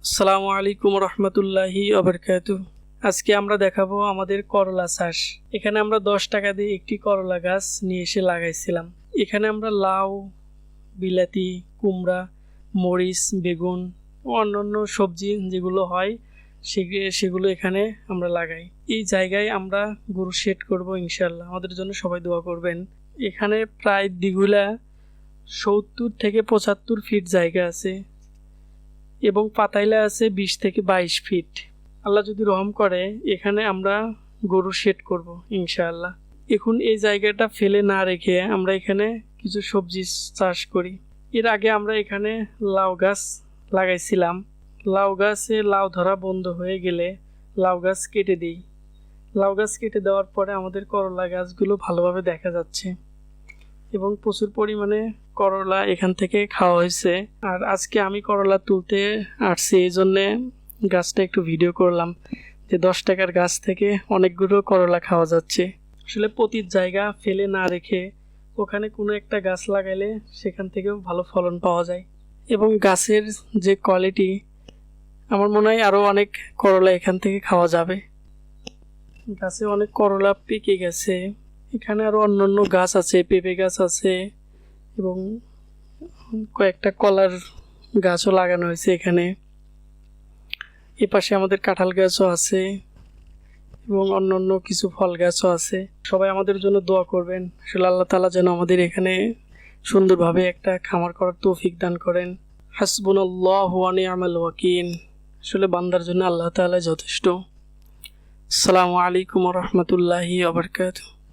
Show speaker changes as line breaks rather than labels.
আসসালামু আলাইকুম রহমতুল্লাহি অবরকাত আজকে আমরা দেখাবো আমাদের করলা চাষ। এখানে আমরা দশ টাকা দিয়ে একটি করলা গাছ নিয়ে এসে লাগাইছিলাম। এখানে আমরা লাউ, বিলাতি, কুমড়া, মরিচ, বেগুন, অন্যান্য সবজি যেগুলো হয়, সেগ- সেগুলো এখানে আমরা লাগাই। এই জায়গায় আমরা গরু শেড করব ইনশাল্লাহ আমাদের জন্য সবাই দোয়া করবেন। এখানে প্রায় দ্বিগুলা সত্তর থেকে পঁচাত্তর ফিট জায়গা আছে। এবং পাতাইলা আছে বিশ থেকে বাইশ ফিট। আল্লাহ যদি রহম করে, এখানে আমরা গরু শেড করব, ইনশাআল্লাহ। এখন এই জায়গাটা ফেলে না রেখে আমরা এখানে কিছু সবজি চাষ করি। এর আগে আমরা এখানে লাউ গাছ লাগাইছিলাম। লাউ গাছে লাউ ধরা বন্ধ হয়ে গেলে লাউ গাছ কেটে দিই। লাউ গাছ কেটে দেওয়ার পরে আমাদের করলা গাছগুলো ভালোভাবে দেখা যাচ্ছে। এবং প্রচুর পরিমাণে করলা এখান থেকে খাওয়া হয়েছে। আর আজকে আমি করলা তুলতে আসছি, এই জন্যে গাছটা একটু ভিডিও করলাম যে দশ টাকার গাছ থেকে অনেকগুলো করলা খাওয়া যাচ্ছে। আসলে প্রতির জায়গা ফেলে না রেখে ওখানে কোনো একটা গাছ লাগাইলে সেখান থেকেও ভালো ফলন পাওয়া যায়। এবং গাছের যে কোয়ালিটি আমার মনে হয় আরও অনেক করলা এখান থেকে খাওয়া যাবে। গাছে অনেক করলা পেকে গেছে। এখানে আরও অন্যান্য গাছ আছে, পেঁপে গাছ আছে এবং কয়েকটা কলার গাছও লাগানো হয়েছে এখানে। এ পাশে আমাদের কাঁঠাল গাছও আছে এবং অন্যান্য কিছু ফল গাছও আছে। সবাই আমাদের জন্য দোয়া করবেন। আসলে আল্লাহ তালা যেন আমাদের এখানে সুন্দরভাবে একটা খামার করার তৌফিক দান করেন। হাসবুন আল্লাহ আমাল ওয়াকিন আসলে বান্দার জন্য আল্লাহ তালা যথেষ্ট। আসসালামু আলাইকুম রহমতুল্লাহি আবরকাত